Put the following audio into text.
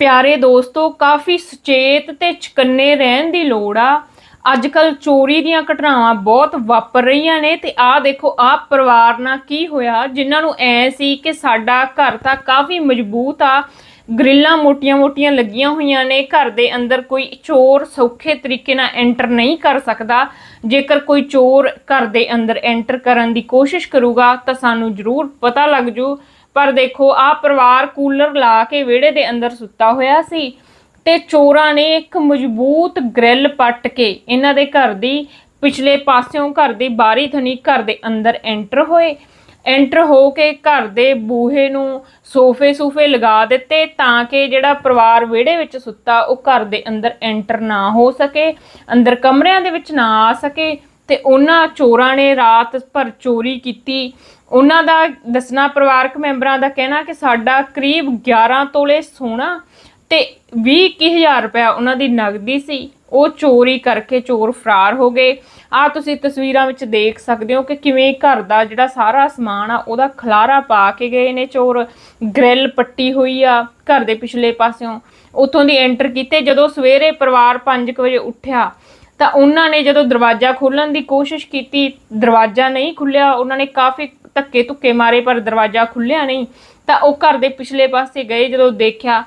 ਪਿਆਰੇ ਦੋਸਤੋ, ਕਾਫੀ ਸੁਚੇਤ ਤੇ ਚਕੰਨੇ ਰਹਿਣ ਦੀ ਲੋੜ ਆ। ਅੱਜ ਕੱਲ ਚੋਰੀ ਦੀਆਂ ਘਟਨਾਵਾਂ ਬਹੁਤ ਵਾਪਰ ਰਹੀਆਂ ਨੇ ਤੇ ਆਹ ਦੇਖੋ, ਆਹ ਪਰਿਵਾਰ ਨਾਲ ਕੀ ਹੋਇਆ? ਜਿਨ੍ਹਾਂ ਨੂੰ ਐ ਸੀ ਕਿ ਸਾਡਾ ਘਰ ਤਾਂ ਕਾਫੀ ਮਜ਼ਬੂਤ ਆ, ਗ੍ਰਿਲਾਂ ਮੋਟੀਆਂ-ਮੋਟੀਆਂ ਲੱਗੀਆਂ ਹੋਈਆਂ ਨੇ, ਘਰ ਦੇ ਅੰਦਰ ਕੋਈ ਚੋਰ ਸੌਖੇ ਤਰੀਕੇ ਨਾਲ ਐਂਟਰ ਨਹੀਂ ਕਰ ਸਕਦਾ। ਜੇਕਰ ਕੋਈ ਚੋਰ ਘਰ ਦੇ ਅੰਦਰ ਐਂਟਰ ਕਰਨ ਦੀ ਕੋਸ਼ਿਸ਼ ਕਰੂਗਾ, ਤਾਂ ਸਾਨੂੰ ਜ਼ਰੂਰ ਪਤਾ ਲੱਗ ਜੂ ਪਰ ਦੇਖੋ ਆਹ ਪਰਿਵਾਰ ਕੂਲਰ ਲਾ ਕੇ ਵਿਹੜੇ ਦੇ ਅੰਦਰ ਸੁੱਤਾ ਹੋਇਆ ਸੀ ਤੇ ਚੋਰਾਂ ਨੇ ਇੱਕ ਮਜ਼ਬੂਤ ਗ੍ਰਿਲ ਪੱਟ ਕੇ ਇਹਨਾਂ ਦੇ ਘਰ ਦੀ ਪਿਛਲੇ ਪਾਸਿਓਂ ਘਰ ਦੀ ਬਾਰੀ ਥਣੀ ਘਰ ਦੇ ਅੰਦਰ ਐਂਟਰ ਹੋਏ। ਐਂਟਰ ਹੋ ਕੇ ਘਰ ਦੇ ਬੂਹੇ ਨੂੰ ਸੋਫੇ ਸੂਫੇ ਲਗਾ ਦਿੱਤੇ ਤਾਂ ਕਿ ਜਿਹੜਾ ਪਰਿਵਾਰ ਵਿਹੜੇ ਵਿੱਚ ਸੁੱਤਾ, ਉਹ ਘਰ ਦੇ ਅੰਦਰ ਐਂਟਰ ਨਾ ਹੋ ਸਕੇ, ਅੰਦਰ ਕਮਰਿਆਂ ਦੇ ਵਿੱਚ ਨਾ ਆ ਸਕੇ। ਤੇ ਉਹਨਾਂ ਚੋਰਾਂ ਨੇ ਰਾਤ ਭਰ ਚੋਰੀ ਕੀਤੀ। ਉਹਨਾਂ ਦਾ ਦੱਸਣਾ ਪਰਿਵਾਰਕ ਮੈਂਬਰਾਂ ਦਾ ਕਹਿਣਾ ਕਿ ਸਾਡਾ ਕਰੀਬ 11 ਤੋਲੇ ਸੋਨਾ ਤੇ 20000 ਰੁਪਇਆ ਉਹਨਾਂ ਦੀ ਨਗਦੀ ਸੀ। ਉਹ ਚੋਰੀ ਕਰਕੇ ਚੋਰ ਫਰਾਰ ਹੋ ਗਏ। ਆ ਤੁਸੀਂ ਤਸਵੀਰਾਂ ਵਿੱਚ ਦੇਖ ਸਕਦੇ ਹੋ ਕਿ ਕਿਵੇਂ ਘਰ ਦਾ ਜਿਹੜਾ ਸਾਰਾ ਸਮਾਨ ਆ, ਉਹਦਾ ਖਲਾਰਾ ਪਾ ਕੇ ਗਏ ਨੇ ਚੋਰ। ਗ੍ਰਿਲ ਪੱਟੀ ਹੋਈ ਆ ਘਰ ਦੇ ਪਿਛਲੇ ਪਾਸਿਓਂ। ਉੱਥੋਂ ਦੀ ਐਂਟਰ ਕੀਤੇ। ਜਦੋਂ ਸਵੇਰੇ ਪਰਿਵਾਰ 5 ਵਜੇ ਉੱਠਿਆ ਤਾਂ ਉਹਨਾਂ ਨੇ ਜਦੋਂ ਦਰਵਾਜ਼ਾ ਖੋਲਣ ਦੀ ਕੋਸ਼ਿਸ਼ ਕੀਤੀ, ਦਰਵਾਜ਼ਾ ਨਹੀਂ ਖੁੱਲਿਆ ਉਹਨਾਂ ਨੇ ਕਾਫੀ ਧੱਕੇ ਧੁੱਕੇ ਮਾਰੇ ਪਰ ਦਰਵਾਜ਼ਾ ਖੁੱਲਿਆ ਨਹੀਂ। ਤਾਂ ਉਹ ਘਰ ਦੇ ਪਿਛਲੇ ਪਾਸੇ ਗਏ, ਜਦੋਂ ਦੇਖਿਆ